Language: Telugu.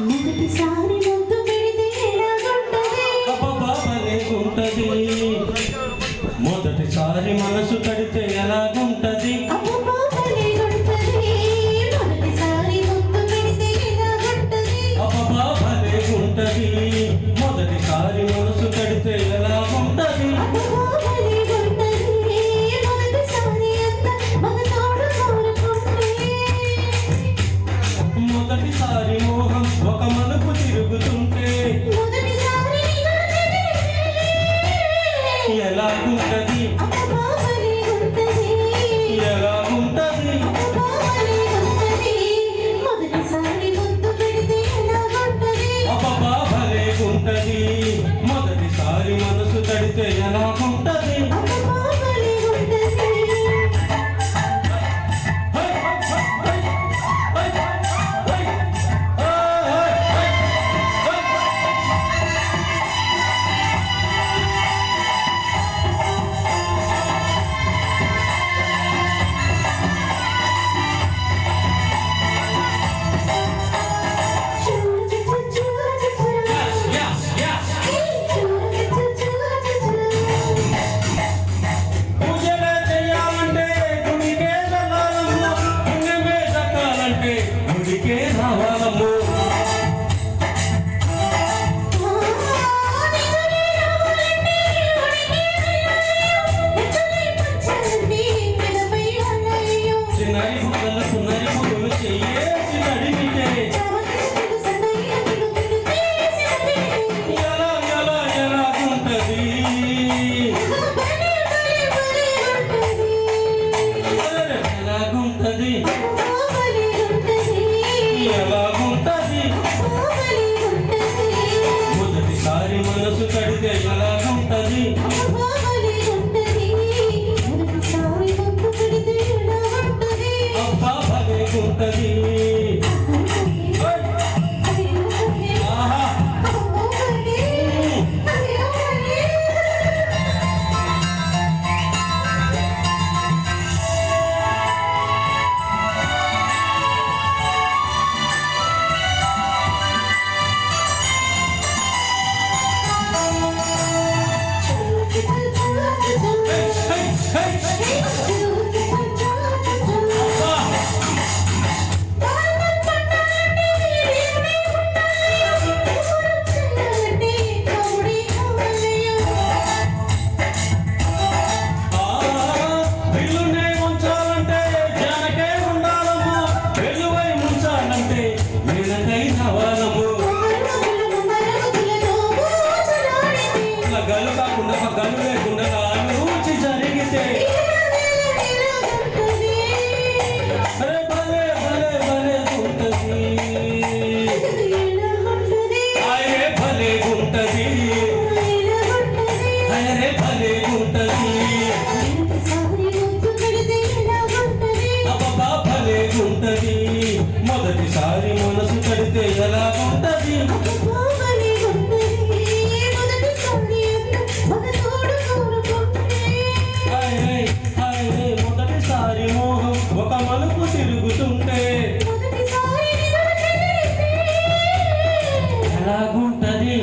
మొదటిసారి ముద్దు పెడితే ఎలాగుంటది మనసు కడితే ఎలాగుంటది ఉంటది? మొదటిసారి మనసు కడితే ఎలాగుంటది ఎలాగుంటది మొదటిసారి మనసు కడితే ఎలా ఉంటది? మొదటిసారి మోహం ఒక మలుపు తిరుగుతుంటే ఎలాగుంటది?